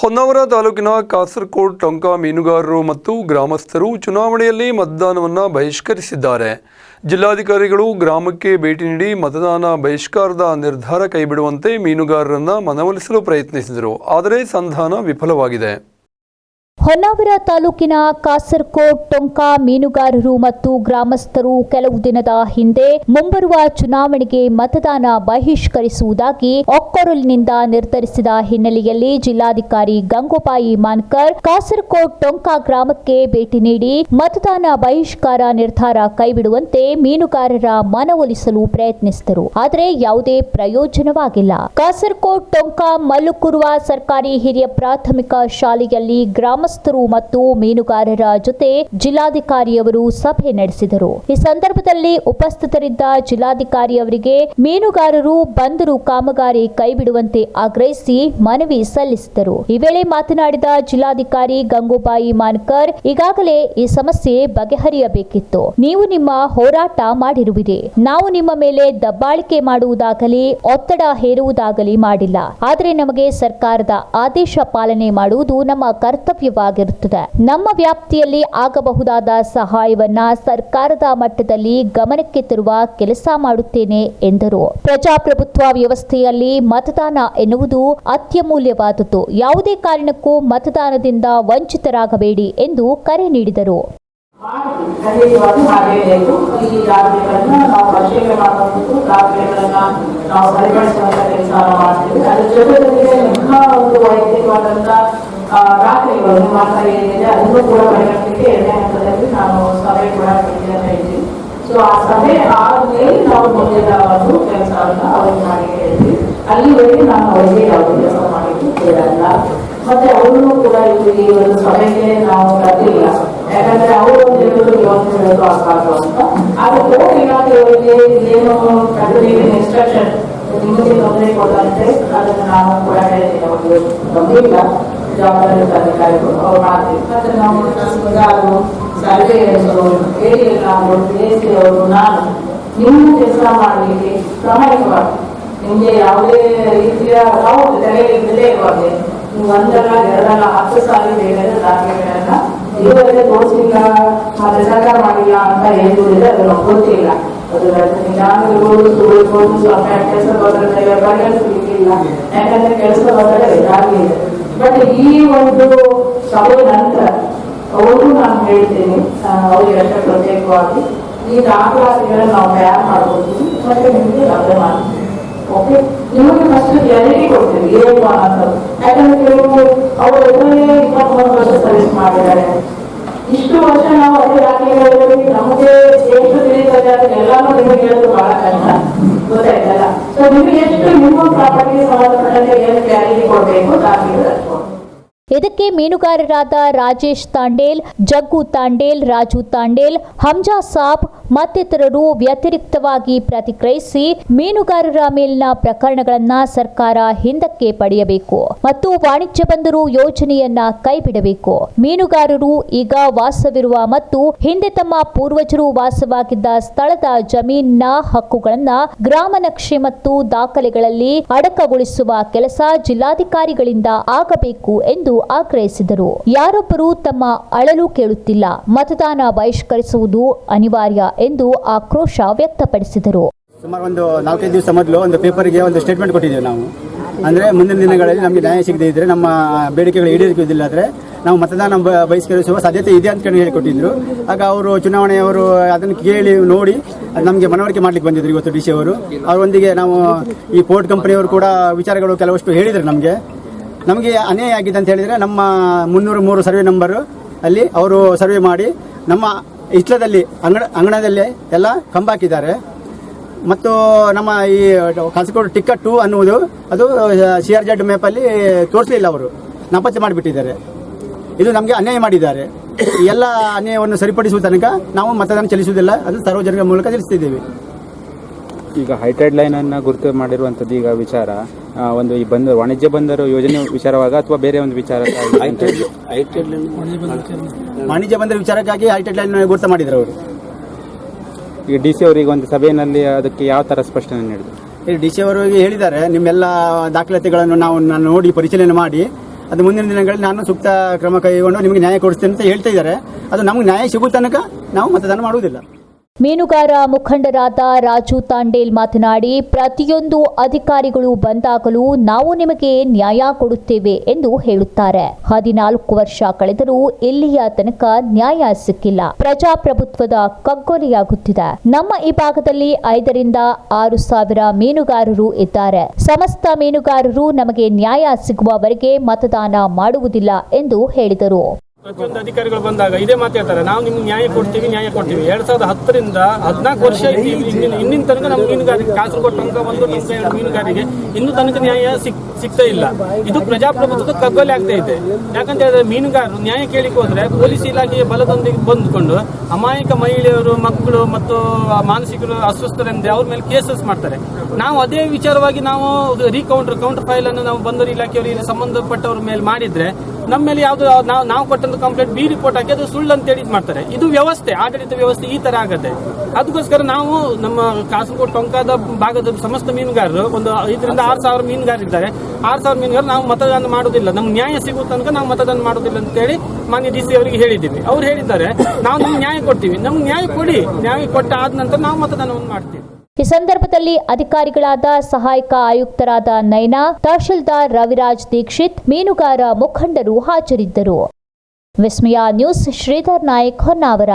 ಹೊನ್ನಾವರ ತಾಲೂಕಿನ ಕಾಸರಕೋಡ್ ಟೊಂಕ, ಮೀನುಗಾರರು ಮತ್ತು ಗ್ರಾಮಸ್ಥರು ಚುನಾವಣೆಯಲ್ಲಿ ಮತದಾನವನ್ನು ಬಹಿಷ್ಕರಿಸಿದ್ದಾರೆ. ಜಿಲ್ಲಾಧಿಕಾರಿಗಳು ಗ್ರಾಮಕ್ಕೆ ಭೇಟಿ ನೀಡಿ ಮತದಾನ ಬಹಿಷ್ಕಾರದ ನಿರ್ಧಾರ ಕೈಬಿಡುವಂತೆ ಮೀನುಗಾರರನ್ನು ಮನವೊಲಿಸಲು ಪ್ರಯತ್ನಿಸಿದರು. ಆದರೆ ಸಂಧಾನ ವಿಫಲವಾಗಿದೆ. ಹೊನ್ನಾವರ ತಾಲೂಕಿನ ಕಾಸರಕೋಟ್ ಟೊಂಕ ಮೀನುಗಾರರು ಮತ್ತು ಗ್ರಾಮಸ್ಥರು ಕೆಲವು ದಿನದ ಹಿಂದೆ ಮುಂಬರುವ ಚುನಾವಣೆಗೆ ಮತದಾನ ಬಹಿಷ್ಕರಿಸುವುದಾಗಿ ಒಕ್ಕೊರಲಿನಿಂದ ನಿರ್ಧರಿಸಿದ ಹಿನ್ನೆಲೆಯಲ್ಲಿ ಜಿಲ್ಲಾಧಿಕಾರಿ ಗಂಗೋಬಾಯಿ ಮಾನ್ಕರ್ ಕಾಸರಕೋಟ್ ಟೊಂಕ ಗ್ರಾಮಕ್ಕೆ ಭೇಟಿ ನೀಡಿ ಮತದಾನ ಬಹಿಷ್ಕಾರ ನಿರ್ಧಾರ ಕೈಬಿಡುವಂತೆ ಮೀನುಗಾರರ ಮನವೊಲಿಸಲು ಪ್ರಯತ್ನಿಸಿದರು. ಆದರೆ ಯಾವುದೇ ಪ್ರಯೋಜನವಾಗಿಲ್ಲ. ಕಾಸರಕೋಟ್ ಟೊಂಕ ಮಲ್ಲುಕುರುವ ಸರ್ಕಾರಿ ಹಿರಿಯ ಪ್ರಾಥಮಿಕ ಶಾಲೆಯಲ್ಲಿ ಗ್ರಾಮಸ್ಥರು ಮತ್ತು ಮೀನುಗಾರರ ಜೊತೆ ಜಿಲ್ಲಾಧಿಕಾರಿಯವರು ಸಭೆ ನಡೆಸಿದರು. ಈ ಸಂದರ್ಭದಲ್ಲಿ ಉಪಸ್ಥಿತರಿದ್ದ ಜಿಲ್ಲಾಧಿಕಾರಿ ಅವರಿಗೆ ಮೀನುಗಾರರು ಬಂದರು ಕಾಮಗಾರಿ ಕೈಬಿಡುವಂತೆ ಆಗ್ರಹಿಸಿ ಮನವಿ ಸಲ್ಲಿಸಿದರು. ಈ ವೇಳೆ ಮಾತನಾಡಿದ ಜಿಲ್ಲಾಧಿಕಾರಿ ಗಂಗೂಬಾಯಿ ಮಾನ್ಕರ್, ಈಗಾಗಲೇ ಈ ಸಮಸ್ಯೆ ಬಗೆಹರಿಯಬೇಕಿತ್ತು. ನೀವು ನಿಮ್ಮ ಹೋರಾಟ ಮಾಡಿರುವಿರಿ. ನಾವು ನಿಮ್ಮ ಮೇಲೆ ದಬ್ಬಾಳಿಕೆ ಮಾಡುವುದಾಗಲಿ, ಒತ್ತಡ ಹೇರುವುದಾಗಲಿ ಮಾಡಿಲ್ಲ. ಆದರೆ ನಮಗೆ ಸರ್ಕಾರದ ಆದೇಶ ಪಾಲನೆ ಮಾಡುವುದು ನಮ್ಮ ಕರ್ತವ್ಯವಾಗಿರುತ್ತದೆ ನಮ್ಮ ವ್ಯಾಪ್ತಿಯಲ್ಲಿ ಆಗಬಹುದಾದ ಸಹಾಯವನ್ನ ಸರ್ಕಾರದ ಮಟ್ಟದಲ್ಲಿ ಗಮನಕ್ಕೆ ತರುವ ಕೆಲಸ ಮಾಡುತ್ತೇನೆ ಎಂದರು. ಪ್ರಜಾಪ್ರಭುತ್ವ ವ್ಯವಸ್ಥೆಯಲ್ಲಿ ಮತದಾನ ಎನ್ನುವುದು ಅತ್ಯಮೂಲ್ಯವಾದದ್ದು. ಯಾವುದೇ ಕಾರಣಕ್ಕೂ ಮತದಾನದಿಂದ ವಂಚಿತರಾಗಬೇಡಿ ಎಂದು ಕರೆ ನೀಡಿದರು. ನಾವು ಸರಿಪಡಿಸುವಂತ ಕೆಲಸ ಮಾಡ್ತೀವಿ ಅದ್ರ ಜೊತೆಗೆ ನಿಮ್ಮ ಒಂದು ವೈಯಕ್ತಿಕವಾದಂತ ಆ, ದಾಖಲೆಗಳು ನಿಮ್ಮ ಹತ್ರ ಏನಿದೆ ಅದನ್ನು ಕೂಡ ಪರಿಗಣಿಸಲಿಕ್ಕೆ ಎರಡನೇ ಹಂತದಲ್ಲಿ ನಾವು ಸಭೆ ಕೂಡ ಕರೀತೀವಿ ಅಂತ ಹೇಳ್ತೀವಿ ಸೊ ಆ ಸಭೆ ಆದ್ಮೇಲೆ ನಾವು ಮುಂದಿನ ಒಂದು ಕೆಲಸವನ್ನ ಅವ್ರಿಗೆ ಮಾಡಿ ಹೇಳ್ತೀವಿ ಅಲ್ಲಿವರೆಗೆ ನಾನು ಅವರಿಗೆ ಯಾವುದೇ ಕೆಲಸ ಮಾಡಲಿಕ್ಕೆ ಕೇಳಲ್ಲ ಮತ್ತೆ ಅವ್ರನ್ನು ಕೂಡ ಇಲ್ಲಿ ಈ ಒಂದು ಸಭೆಗೆ ನಾವು ಕರೆದಿಲ್ಲ ಯಾಕಂದ್ರೆ ಅವರು ಒಂದು ಹೇಳೋದು ಇವತ್ತು ಹೇಳೋದು ಆಗ್ಬಾರ್ದು ಅಂತ ಆದ್ರೆ ಕೋರ್ಟ್ ಇಲಾಖೆಯವರಿಗೆ ಏನು ಕಟ್ಟುನಿಟ್ಟಿನ ಇನ್ಸ್ಟ್ರಕ್ಷನ್ ನಿಮಗೆ ತೊಂದರೆ ಕೊಟ್ಟಂತೆ ಅದನ್ನು ನಾವು ಕೂಡ ಹೇಳ್ತೀವಿ ಅವ್ರಿಗೆ ಬಂದಿಲ್ಲ ಜವಾಬ್ದಾರಿ ಅಧಿಕಾರಿಗಳು ಅವ್ರು ಮಾಡ್ತೀವಿ ಮತ್ತೆ ನಾವು ತಹಸೀಲ್ದಾರರು ಸರ್ವೇಯರ್ಸರು ಏರಿಯಲ್ ನಾವು ಪಿ ಎಸ್ ಸಿ ಅವರು ನಾನು ನಿಮ್ಮ ಕೆಲಸ ಮಾಡಲಿಕ್ಕೆ ಪ್ರಾಮಾಣಿಕವಾಗಿ ನಿಮಗೆ ಯಾವುದೇ ರೀತಿಯ ನಾವು ತಲೆಯಲ್ಲಿ ಇರುವಾಗ ನೀವು ಒಂದಲ್ಲ ಎರಡಲ್ಲ ಹತ್ತು ಸಾವಿರ ಬೇಕಾದ್ರೆ ದಾಖಲೆಗಳನ್ನ ಇದುವರೆಗೆ ತೋರಿಸಿಲ್ಲ ಮತ್ತೆ ಸರ್ಕಾರ ಮಾಡಿಲ್ಲ ಅಂತ ಹೇಳ್ತಿದ್ರೆ ಅದು ನಮ್ಗೆ ಗೊತ್ತಿಲ್ಲ ಅದು ನಿಧಾನಗಳು ಸುಳ್ಳುಗಳು ಸ್ವಲ್ಪ ಕೆಲಸ ಬಂದ್ರೆ ಪರಿಗಣಿಸಲಿಕ್ಕಿಲ್ಲ ಯಾಕಂದ್ರೆ ಕೆಲಸ ಬಂದರೆ ಇದಾಗಲಿ ಇದೆ ಬಟ್ ಈ ಒಂದು ಸಭೆ ನಂತರ ಅವರು ನಾನು ಹೇಳ್ತೀನಿ ಆ, ಅವರಿಗೆ ಅಷ್ಟೇ ಪ್ರತ್ಯೇಕವಾಗಿ ಈ ದಾಖಲಾತಿಗಳನ್ನು ನಾವು ತಯಾರು ಮಾಡ್ಬೋದು. ಮತ್ತೆ ನಿಮಗೆ ಲಭ್ಯ ಮಾಡ್ತೀವಿ. ಓಕೆ ನಿಮಗೆ ಫಸ್ಟ್ ಗ್ಯಾರಂಟಿ ಕೊಡ್ತೀವಿ ಏನು ಅನ್ನೋದು ಯಾಕಂದ್ರೆ ಕೆಲವರು ಅವರು ಎದುರೇ ಇಪ್ಪತ್ಮೂರು ವರ್ಷ ಸರ್ವಿಸ್ ಮಾಡಿದ್ದಾರೆ. ಇಷ್ಟು ವರ್ಷ ನಾವು ಅದೇ ದಾಖಲೆಗಳಲ್ಲಿ ನಮಗೆ ಎಷ್ಟು ತಿಳಿತದೆ ಅದನ್ನೆಲ್ಲಾನು ನಿಮಗೆ ಹೇಳೋದು ಬಹಳ ಕಷ್ಟ. ಗೊತ್ತಾಯ್ತಲ್ಲ? ಸೊ ನಿಮಗೆ ಎಷ್ಟು ನಿಮ್ಮ ಪ್ರಾಪರ್ಟಿ ಸಂಬಂಧಪಟ್ಟಂತೆ ಏನು ಗ್ಯಾರಂಟಿ ಕೊಡಬೇಕು ದಾಖಲೆಗಳು ಅಷ್ಟು ಇದಕ್ಕೆ ಮೀನುಗಾರರಾದ ರಾಜೇಶ್ ತಾಂಡೇಲ್, ಜಗ್ಗು ತಾಂಡೇಲ್, ರಾಜು ತಾಂಡೇಲ್, ಹಂಜಾ ಸಾಬ್ ಮತ್ತಿತರರು ವ್ಯತಿರಿಕ್ತವಾಗಿ ಪ್ರತಿಕ್ರಿಯಿಸಿ ಮೀನುಗಾರರ ಮೇಲಿನ ಪ್ರಕರಣಗಳನ್ನ ಸರ್ಕಾರ ಹಿಂದಕ್ಕೆ ಪಡೆಯಬೇಕು ಮತ್ತು ವಾಣಿಜ್ಯ ಬಂದರು ಯೋಜನೆಯನ್ನ ಕೈಬಿಡಬೇಕು. ಮೀನುಗಾರರು ಈಗ ವಾಸವಿರುವ ಮತ್ತು ಹಿಂದೆ ತಮ್ಮ ಪೂರ್ವಜರು ವಾಸವಾಗಿದ್ದ ಸ್ಥಳದ ಜಮೀನಿನ ಹಕ್ಕುಗಳನ್ನ ಗ್ರಾಮ ನಕ್ಷೆ ಮತ್ತು ದಾಖಲೆಗಳಲ್ಲಿ ಅಡಕಗೊಳಿಸುವ ಕೆಲಸ ಜಿಲ್ಲಾಧಿಕಾರಿಗಳಿಂದ ಆಗಬೇಕು ಎಂದು ಆಗ್ರಹಿಸಿದರು. ಯಾರೊಬ್ಬರು ತಮ್ಮ ಅಳಲು ಕೇಳುತ್ತಿಲ್ಲ. ಮತದಾನ ಬಹಿಷ್ಕರಿಸುವುದು ಅನಿವಾರ್ಯ ಎಂದು ಆಕ್ರೋಶ ವ್ಯಕ್ತಪಡಿಸಿದರು. ಸುಮಾರು ಒಂದು ನಾಲ್ಕೈದು ದಿವಸ ಮೊದಲು ಒಂದು ಪೇಪರ್ಗೆ ಒಂದು ಸ್ಟೇಟ್ಮೆಂಟ್ ಕೊಟ್ಟಿದ್ದೇವೆ ನಾವು. ಅಂದರೆ ಮುಂದಿನ ದಿನಗಳಲ್ಲಿ ನಮಗೆ ನ್ಯಾಯ ಸಿಗದೇ ಇದ್ದರೆ ನಮ್ಮ ಬೇಡಿಕೆಗಳು ಈಡೇರಿಸುವುದಿಲ್ಲ ಆದರೆ ನಾವು ಮತದಾನ ಬಹಿಷ್ಕರಿಸುವ ಸಾಧ್ಯತೆ ಇದೆ ಅಂತ ಹೇಳಿಕೊಟ್ಟಿದ್ರು ಆಗ ಅವರು ಚುನಾವಣೆಯವರು ಅದನ್ನು ಕೇಳಿ ನೋಡಿ ನಮಗೆ ಮನವರಿಕೆ ಮಾಡ್ಲಿಕ್ಕೆ ಬಂದಿದ್ರು ಇವತ್ತು ಡಿ ಸಿ ಅವರು. ಅವರೊಂದಿಗೆ ನಾವು ಈ ಪೋರ್ಟ್ ಕಂಪನಿಯವರು ಕೂಡ ವಿಚಾರಗಳು ಕೆಲವಷ್ಟು ಹೇಳಿದರು ನಮಗೆ. ನಮಗೆ ಅನ್ಯಾಯ ಆಗಿದೆ ಅಂತ ಹೇಳಿದರೆ ನಮ್ಮ ಮುನ್ನೂರು, ಮೂರು ಸರ್ವೆ ನಂಬರು ಅಲ್ಲಿ ಅವರು ಸರ್ವೆ ಮಾಡಿ ನಮ್ಮ ಇಷ್ಟದಲ್ಲಿ ಅಂಗಣ ಅಂಗಣದಲ್ಲಿ ಎಲ್ಲ ಕಂಬ ಹಾಕಿದ್ದಾರೆ ಮತ್ತು ನಮ್ಮ ಈ ಕಾಸರಗೋಡು ಟಿಕೆಟ್ ಟು ಅನ್ನುವುದು, ಅದು ಸಿ ಆರ್ ಜೆಡ್ ಮ್ಯಾಪಲ್ಲಿ ತೋರಿಸಲಿಲ್ಲ ಅವರು. ನಾಪತ್ತೆ ಮಾಡಿಬಿಟ್ಟಿದ್ದಾರೆ. ಇದು ನಮಗೆ ಅನ್ಯಾಯ ಮಾಡಿದ್ದಾರೆ. ಎಲ್ಲ ಅನ್ಯಾಯವನ್ನು ಸರಿಪಡಿಸುವ ತನಕ ನಾವು ಮತದಾನ ಚಲಿಸುವುದಿಲ್ಲ. ಅದು ಸಾರ್ವಜನಿಕರ ಮೂಲಕ ತಿಳಿಸ್ತಿದ್ದೇವೆ. ಈಗ ಹೈಟೆಡ್ ಲೈನ್ ಅನ್ನ ಗುರುತು ಮಾಡಿರುವಂತದ್ದು ಈಗ ವಿಚಾರ. ಒಂದು ಈ ಬಂದರು ವಾಣಿಜ್ಯ ಬಂದರು ಯೋಜನೆ ವಿಚಾರವಾಗ ಅಥವಾ ಬೇರೆ ಒಂದು ವಿಚಾರ ವಾಣಿಜ್ಯ ಬಂದರ ವಿಚಾರಕ್ಕಾಗಿ ಹೈಟೆಡ್ ಲೈನ್ ಗುರುತು ಮಾಡಿದ್ರು ಅವರು. ಈಗ ಡಿ ಸಿ ಅವರಿಗೆ ಒಂದು ಸಭೆಯಲ್ಲಿ ಅದಕ್ಕೆ ಯಾವ ತರ ಸ್ಪಷ್ಟನೆ ನೀಡಿದ್ರು? ಈ ಡಿ ಸಿ ಅವರಿಗೆ ಹೇಳಿದ್ದಾರೆ ನಿಮ್ಮೆಲ್ಲ ದಾಖಲಾತಿಗಳನ್ನು ನಾವು ನಾನು ನೋಡಿ ಪರಿಶೀಲನೆ ಮಾಡಿ ಅದು ಮುಂದಿನ ದಿನಗಳಲ್ಲಿ ನಾನು ಸೂಕ್ತ ಕ್ರಮ ಕೈಗೊಂಡು ನಿಮಗೆ ನ್ಯಾಯ ಕೊಡಿಸ್ತೇನೆ ಅಂತ ಹೇಳ್ತಾ ಇದ್ದಾರೆ. ಅದು ನಮಗೆ ನ್ಯಾಯ ಸಿಗುವ ತನಕ ನಾವು ಮತದಾನ ಮಾಡುವುದಿಲ್ಲ. ಮೀನುಗಾರ ಮುಖಂಡರಾದ ರಾಜು ತಾಂಡೇಲ್ ಮಾತನಾಡಿ, ಪ್ರತಿಯೊಂದು ಅಧಿಕಾರಿಗಳು ಬಂದಾಗಲೂ ನಾವು ನಿಮಗೆ ನ್ಯಾಯ ಕೊಡುತ್ತೇವೆ ಎಂದು ಹೇಳುತ್ತಾರೆ. ಹದಿನಾಲ್ಕು ವರ್ಷ ಕಳೆದರೂ ಇಲ್ಲಿಯ ತನಕ ನ್ಯಾಯ ಸಿಕ್ಕಿಲ್ಲ. ಪ್ರಜಾಪ್ರಭುತ್ವದ ಕಗ್ಗೊಲೆಯಾಗುತ್ತಿದೆ. ನಮ್ಮ ಈ ಭಾಗದಲ್ಲಿ ಐದರಿಂದ ಆರು ಸಾವಿರ ಮೀನುಗಾರರು ಇದ್ದಾರೆ. ಸಮಸ್ತ ಮೀನುಗಾರರು ನಮಗೆ ನ್ಯಾಯ ಸಿಗುವವರೆಗೆ ಮತದಾನ ಮಾಡುವುದಿಲ್ಲ ಎಂದು ಹೇಳಿದರು. ಪ್ರತಿಯೊಂದು ಅಧಿಕಾರಿಗಳು ಬಂದಾಗ ಇದೇ ಮಾತಾಡ್ತಾರೆ ನಾವು ನಿಮ್ಗೆ ನ್ಯಾಯ ಕೊಡ್ತೀವಿ ನ್ಯಾಯ ಕೊಡ್ತೀವಿ. ಎರಡ್ ಸಾವಿರದ ಹತ್ತರಿಂದ ಹದಿನಾಲ್ಕು ವರ್ಷ ಇನ್ನಿನ ತನಕ ನಮ್ಮ ಮೀನುಗಾರಿಕೆ, ಕಾಸರಗೋಡು ತನಕ ಒಂದು ಮೀನುಗಾರಿಗೆ ಇನ್ನೂ ತನಕ ನ್ಯಾಯ ಸಿಕ್, ಸಿಗ್ತಾ ಇಲ್ಲ. ಇದು ಪ್ರಜಾಪ್ರಭುತ್ವದ ಕಗ್ಗೊಲೆ ಆಗ್ತಾ ಇದೆ. ಯಾಕಂತ ಹೇಳಿದ್ರೆ ಮೀನುಗಾರರು ನ್ಯಾಯ ಕೇಳಿಕ್ ಹೋದ್ರೆ ಪೊಲೀಸ್ ಇಲಾಖೆಯ ಬಲದೊಂದಿಗೆ ಬಂದುಕೊಂಡು ಅಮಾಯಕ ಮಹಿಳೆಯರು, ಮಕ್ಕಳು ಮತ್ತು ಮಾನಸಿಕರು ಅಸ್ವಸ್ಥರಂದ್ರೆ ಅವ್ರ ಮೇಲೆ ಕೇಸಸ್ ಮಾಡ್ತಾರೆ. ನಾವು ಅದೇ ವಿಚಾರವಾಗಿ ನಾವು ರೀಕೌಂಟರ್ ಕೌಂಟರ್ ಫೈಲ್ ಅನ್ನು ನಾವು ಬಂದರು ಇಲಾಖೆಯವರಿಗೆ ಸಂಬಂಧಪಟ್ಟವ್ರ ಮೇಲೆ ಮಾಡಿದ್ರೆ ನಮ್ಮ ಮೇಲೆ ಯಾವ್ದು ನಾವು ನಾವು ಕೊಟ್ಟಂತ ಕಂಪ್ಲೇಂಟ್ ಬಿ ರಿಪೋರ್ಟ್ ಹಾಕಿ ಅದು ಸುಳ್ಳು ಅಂತ ಹೇಳಿ ಮಾಡ್ತಾರೆ. ಇದು ವ್ಯವಸ್ಥೆ, ಆಡಳಿತ ವ್ಯವಸ್ಥೆ ಈ ತರ ಆಗತ್ತೆ ಅದಕ್ಕೋಸ್ಕರ ನಾವು ನಮ್ಮ ಕಾಸರಗೋಡು ಟೊಂಕಾದ ಭಾಗದ ಸಮಸ್ತ ಮೀನುಗಾರರು, ಒಂದು ಐದರಿಂದ ಆರು ಸಾವಿರ ಮೀನುಗಾರರಿದ್ದಾರೆ ಆರು ಸಾವಿರ ಮೀನುಗಾರರು ನಾವು ಮತದಾನ ಮಾಡೋದಿಲ್ಲ ನಮ್ಗೆ ನ್ಯಾಯ ಸಿಗುವ ತನಕ ನಾವು ಮತದಾನ ಮಾಡೋದಿಲ್ಲ ಅಂತ ಹೇಳಿ ಮಾನ್ಯ ಡಿ ಸಿ ಅವರಿಗೆ ಹೇಳಿದ್ದೀವಿ. ಅವ್ರು ಹೇಳಿದ್ದಾರೆ, ನಾವು ನಿಮ್ಗೆ ನ್ಯಾಯ ಕೊಡ್ತೀವಿ. ನಮ್ಗೆ ನ್ಯಾಯ ಕೊಡಿ. ನ್ಯಾಯ ಕೊಟ್ಟ ಆದ ನಂತರ ನಾವು ಮತದಾನವನ್ನು ಮಾಡ್ತೀವಿ. ಈ ಸಂದರ್ಭದಲ್ಲಿ ಅಧಿಕಾರಿಗಳಾದ ಸಹಾಯಕ ಆಯುಕ್ತರಾದ ನಯನಾ ತಹಶೀಲ್ದಾರ್ ರವಿರಾಜ್ ದೀಕ್ಷಿತ್, ಮೀನುಗಾರ ಮುಖಂಡರು ಹಾಜರಿದ್ದರು. ವಿಸ್ಮಯ ನ್ಯೂಸ್ ಶ್ರೀಧರ್ ನಾಯಕ್ ಹೊನ್ನಾವರ.